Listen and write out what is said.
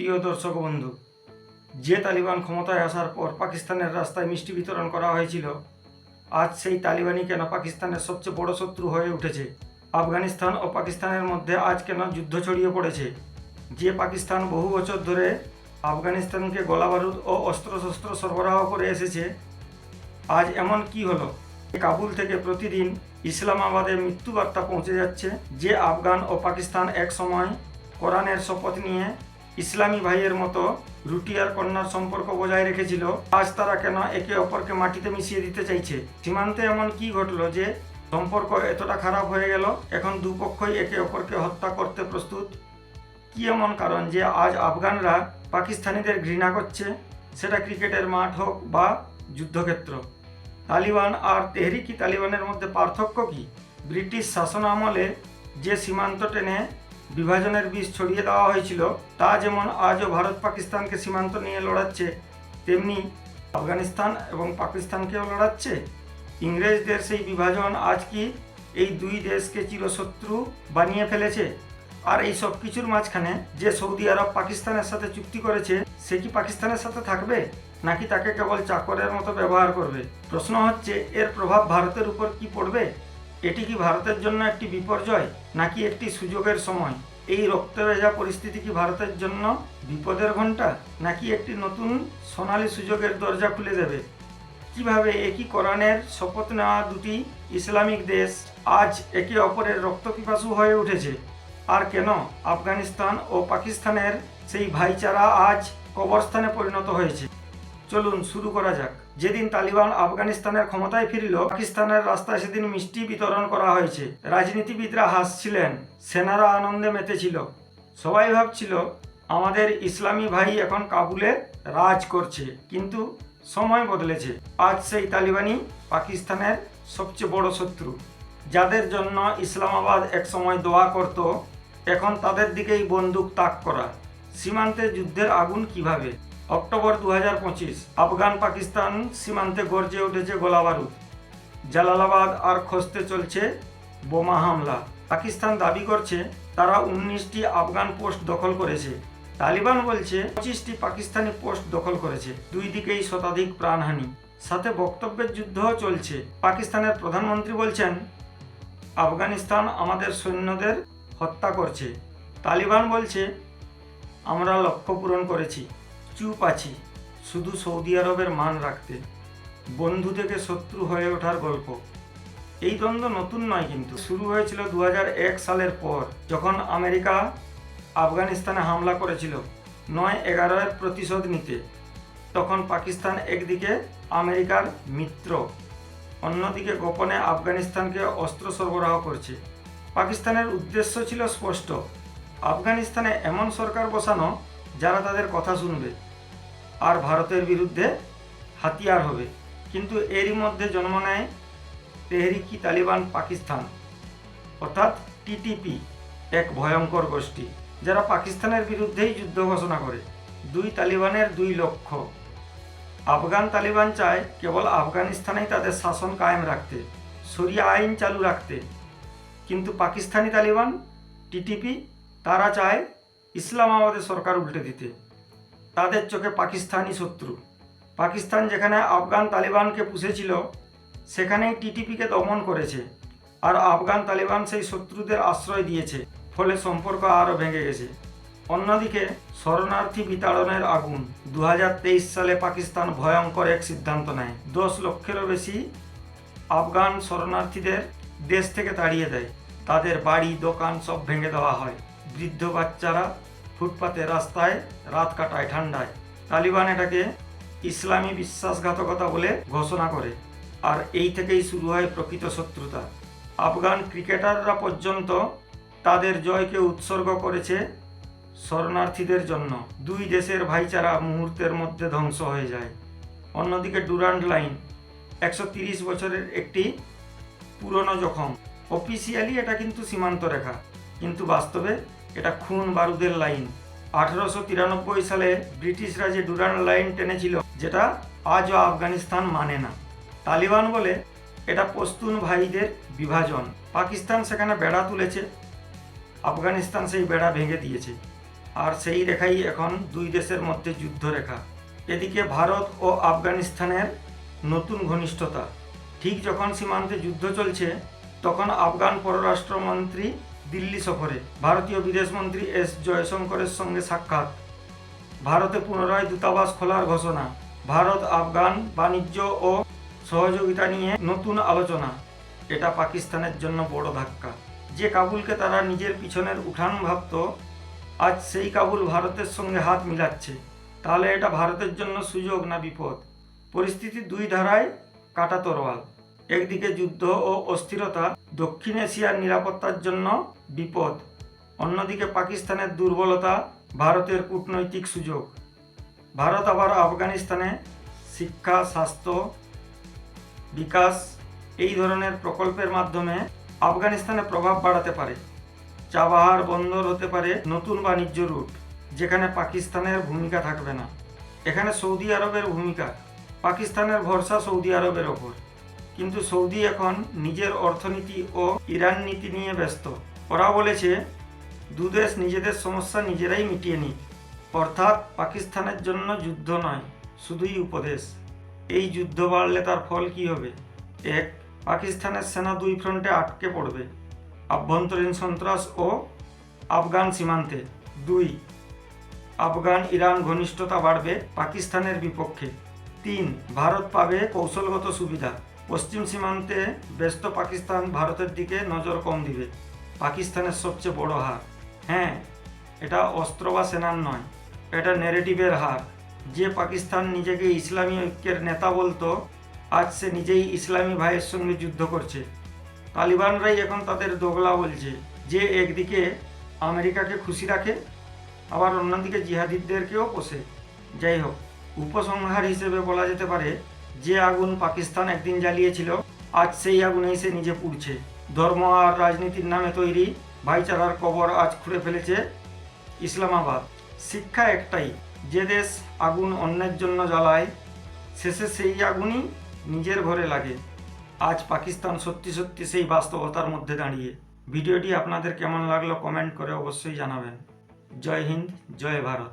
প্রিয় দর্শক বন্ধু, যে তালিবান ক্ষমতায় আসার পর পাকিস্তানের রাস্তায় মিষ্টি বিতরণ করা হয়েছিল, আজ সেই তালিবানই কেন পাকিস্তানের সবচেয়ে বড় শত্রু হয়ে উঠেছে? আফগানিস্তান ও পাকিস্তানের মধ্যে আজ কেন যুদ্ধ ছড়িয়ে পড়েছে? যে পাকিস্তান বহু বছর ধরে আফগানিস্তানকে গোলাবারুদ ও অস্ত্রশস্ত্র সরবরাহ করে এসেছে, আজ এমন কি হলো? কাবুল থেকে প্রতিদিন ইসলামাবাদে মৃত্যুবার্তা পৌঁছে যাচ্ছে যে আফগান ও পাকিস্তান এক সময় কোরআনের শপথ নিয়ে ইসলামী ভাইয়ের মতো রুটি আর কন্যার সম্পর্ক বজায় রেখেছিল। আজ তারা কেন একে অপরকে মাটিতে মিশিয়ে দিতে চাইছে? সীমান্তে এমন কি ঘটলো যে সম্পর্ক এতটা খারাপ হয়ে গেল? এখন দুপক্ষই একে অপরকে হত্যা করতে প্রস্তুত? কি এমন কারণ যে আজ আফগানরা পাকিস্তানিদের ঘৃণা করছে? সেটা ক্রিকেটের মাঠ হোক বা যুদ্ধক্ষেত্র। তালিবান আর তেহরিকি তালিবানের মধ্যে পার্থক্য কি? ব্রিটিশ শাসন আমলে যে সীমান্ত টেনে বিভাজনের বিষ ছড়িয়ে দেওয়া হয়েছিল। তা যেমন আজও ভারত পাকিস্তানকে সীমান্ত নিয়ে লড়াচ্ছে, তেমনি আফগানিস্তান এবং পাকিস্তানকেও লড়াচ্ছে। ইংরেজদের সেই বিভাজন আজ কি এই দুই দেশকে চিরশত্রু বানিয়ে ফেলেছে? আর এই সব কিছুর মাঝখানে যে সৌদি আরব পাকিস্তানের সাথে চুক্তি করেছে, সে কি পাকিস্তানের সাথে থাকবে? নাকি তাকে কেবল চাকরের মতো ব্যবহার করবে? প্রশ্ন হচ্ছে, এর প্রভাব ভারতের উপর কি পড়বে? এটি কি ভারতের জন্য একটি বিপর্যয় নাকি একটি সুযোগের সময়? এই রক্তভেজা পরিস্থিতি কি ভারতের জন্য বিপদের ঘণ্টা নাকি একটি নতুন সোনালি সুযোগের দরজা খুলে দেবে? কীভাবে একই কোরআনের শপথ নেওয়া দুটি ইসলামিক দেশ আজ একে অপরের রক্তপিপাসু হয়ে উঠেছে? আর কেন আফগানিস্তান ও পাকিস্তানের সেই ভাইচারা আজ কবরস্থানে পরিণত হয়েছে? চলুন শুরু করা যাক। যেদিন তালিবান আফগানিস্তানের ক্ষমতায় ফিরল, পাকিস্তানের রাস্তায় সেদিন মিষ্টি বিতরণ করা হয়েছে। রাজনীতিবিদরা হাসছিলেন, সেনারা আনন্দে মেতেছিল। সবাই ভাবছিল, আমাদের ইসলামী ভাই এখন কাবুলে রাজ করছে, কিন্তু সময় বদলেছে। আজ সেই তালিবানই পাকিস্তানের সবচেয়ে বড় শত্রু। যাদের জন্য ইসলামাবাদ একসময় দোয়া করত, এখন তাদের দিকেই বন্দুক তাক করা। সীমান্তে যুদ্ধের আগুন কীভাবে? অক্টোবর দু আফগান পাকিস্তান সীমান্তে গর্জে উঠেছে গোলাবারুদ। জালালাবাদ আর খসতে চলছে বোমা হামলা। পাকিস্তান দাবি করছে তারা উনিশটি আফগান পোস্ট দখল করেছে। তালিবান বলছে পঁচিশটি পাকিস্তানি পোস্ট দখল করেছে। দুই দিকেই শতাধিক প্রাণহানি। সাথে বক্তব্যের যুদ্ধও চলছে। পাকিস্তানের প্রধানমন্ত্রী বলছেন, আফগানিস্তান আমাদের সৈন্যদের হত্যা করছে। তালিবান বলছে, আমরা লক্ষ্য পূরণ করেছি। চুপ আছি, শুধু সৌদি আরবের মান রাখতে। বন্ধু থেকে শত্রু হয়ে ওঠার গল্প। এই দ্বন্দ্ব নতুন নয় কিন্তু, শুরু হয়েছিল দু হাজার এক সালের পর, যখন আমেরিকা আফগানিস্তানে হামলা করেছিল নয় এগারোয়ের প্রতিশোধ নিতে। তখন পাকিস্তান একদিকে আমেরিকার মিত্র, অন্যদিকে গোপনে আফগানিস্তানকে অস্ত্র সরবরাহ করছে। পাকিস্তানের উদ্দেশ্য ছিল স্পষ্ট, আফগানিস্তানে এমন সরকার বসানো যারা তাদের কথা শুনবে। আর ভারতের বিরুদ্ধে হাতিয়ার হবে। কিন্তু এরই মধ্যে জন্ম নেয় তেহরিকি তালিবান পাকিস্তান, অর্থাৎ টিটিপি এক ভয়ঙ্কর গোষ্ঠী, যারা পাকিস্তানের বিরুদ্ধেই যুদ্ধ ঘোষণা করে। দুই তালিবানের দুই লক্ষ্য আফগান তালিবান চায় কেবল আফগানিস্তানেই তাদের শাসন কায়েম রাখতে সরিয়া আইন চালু রাখতে। কিন্তু পাকিস্তানি তালিবান টিটিপি তারা চায় ইসলামাবাদের সরকার উল্টে দিতে। তাদের চোখে পাকিস্তানি শত্রু। পাকিস্তান যেখানে আফগান তালিবানকে পুষেছিল, সেখানেই টিটিপিকে দমন করেছে আর আফগান তালিবান সেই শত্রুদের আশ্রয় দিয়েছে, ফলে সম্পর্ক আরও ভেঙে গেছে। অন্যদিকে, শরণার্থী বিতাড়নের আগুন দু হাজার তেইশ সালে পাকিস্তান ভয়ঙ্কর এক সিদ্ধান্ত নেয়। দশ লক্ষেরও বেশি আফগান শরণার্থীদের দেশ থেকে তাড়িয়ে দেয়। তাদের বাড়ি, দোকান সব ভেঙে দেওয়া হয়। বৃদ্ধ বাচ্চারা ফুটপাতে রাস্তায় রাত কাটায় ঠান্ডায়। তালিবান এটাকে ইসলামী বিশ্বাসঘাতকতা বলে ঘোষণা করে। আর এই থেকেই শুরু হয় প্রকৃত শত্রুতা। আফগান ক্রিকেটাররা পর্যন্ত তাদের জয়কে উৎসর্গ করেছে শরণার্থীদের জন্য। দুই দেশের ভাইচারা মুহূর্তের মধ্যে ধ্বংস হয়ে যায়। অন্যদিকে ডুরান্ড লাইন একশো তিরিশ বছরের একটি পুরনো জখম। অফিসিয়ালি এটা কিন্তু সীমান্ত রেখা কিন্তু বাস্তবে এটা খুন বারুদের লাইন। আঠারোশো তিরানব্বই সালে ব্রিটিশরা যে ডুরান্ড লাইন টেনেছিল, যেটা আজও আফগানিস্তান মানে না। তালিবান বলে, এটা পশতুন ভাইদের বিভাজন। পাকিস্তান সেখানে বেড়া তুলেছে, আফগানিস্তান সেই বেড়া ভেঙে দিয়েছে। আর সেই রেখাই এখন দুই দেশের মধ্যে যুদ্ধরেখা। এদিকে ভারত ও আফগানিস্তানের নতুন ঘনিষ্ঠতা। ঠিক যখন সীমান্তে যুদ্ধ চলছে, তখন আফগান পররাষ্ট্রমন্ত্রী দিল্লি সফরে ভারতীয় বিদেশমন্ত্রী এস জয়শঙ্করের সঙ্গে সাক্ষাৎ। ভারতে পুনরায় দূতাবাস খোলার ঘোষণা। ভারত, আফগান, বাণিজ্য ও সহযোগিতা নিয়ে নতুন আলোচনা। এটা পাকিস্তানের জন্য বড় ধাক্কা। যে কাবুলকে তারা নিজের পিছনের উঠান ভাবত, আজ সেই কাবুল ভারতের সঙ্গে হাত মিলাচ্ছে। তাহলে এটা ভারতের জন্য সুযোগ না বিপদ? পরিস্থিতি দুই ধারায় কাটা তরোয়াল। একদিকে যুদ্ধ ও অস্থিরতা, দক্ষিণ এশিয়ার নিরাপত্তার জন্য বিপদ। অন্যদিকে পাকিস্তানের দুর্বলতা, ভারতের কূটনৈতিক সুযোগ। ভারত আবার আফগানিস্তানে শিক্ষা, স্বাস্থ্য, বিকাশ এই ধরনের প্রকল্পের মাধ্যমে আফগানিস্তানে প্রভাব বাড়াতে পারে। চাবাহার বন্দর হতে পারে নতুন বাণিজ্য রুট, যেখানে পাকিস্তানের ভূমিকা থাকবে না। এখানে সৌদি আরবের ভূমিকা, পাকিস্তানের ভরসা সৌদি আরবের ওপর। কিন্তু সৌদি এখন নিজের অর্থনীতি ও ইরান নীতি নিয়ে ব্যস্ত। ওরা বলেছে দুদেশ নিজেদের সমস্যা নিজেরাই মিটিয়ে নিক। অর্থাৎ পাকিস্তানের জন্য যুদ্ধ নয়, শুধুই উপদেশ। এই যুদ্ধ বাড়লে তার ফল কি হবে? এক, পাকিস্তানের সেনা দুই ফ্রন্টে আটকে পড়বে। আভ্যন্তরীণ সন্ত্রাস ও আফগান সীমান্তে। দুই, আফগান ইরান ঘনিষ্ঠতা বাড়বে পাকিস্তানের বিপক্ষে। তিন, ভারত পাবে কৌশলগত সুবিধা। পশ্চিম সীমান্তে ব্যস্ত পাকিস্তান ভারতের দিকে নজর কম দিবে। পাকিস্তানের সবচেয়ে বড় হার। হ্যাঁ এটা অস্ত্র বা সেনার নয়, এটা নেরেটিভের হার। যে পাকিস্তান নিজেকে ইসলামী ঐক্যের নেতা বলতো, আজ সে নিজেই ইসলামী ভাইয়ের সঙ্গে যুদ্ধ করছে। তালিবানরাই এখন তাদের দোগলা বলছে, যে একদিকে আমেরিকাকে খুশি রাখে, আবার অন্যদিকে জিহাদিদেরকেও পোষে। যাই হোক, উপসংহার হিসেবে বলা যেতে পারে যে আগুন পাকিস্তান একদিন জ্বালিয়েছিল, আজ সেই আগুনেই সে নিজে পুড়ছে। ধর্ম আর রাজনীতির নামে তৈরি ভাইচারার কবর আজ খুঁড়ে ফেলেছে ইসলামাবাদ। শিক্ষা একটাই, যে দেশ আগুন অন্যের জন্য জ্বালায়, শেষে সেই আগুনই নিজের ঘরে লাগে। আজ পাকিস্তান সত্যি সত্যি সেই বাস্তবতার মধ্যে দাঁড়িয়ে। ভিডিওটি আপনাদের কেমন লাগল কমেন্ট করে অবশ্যই জানাবেন। জয় হিন্দ, জয় ভারত।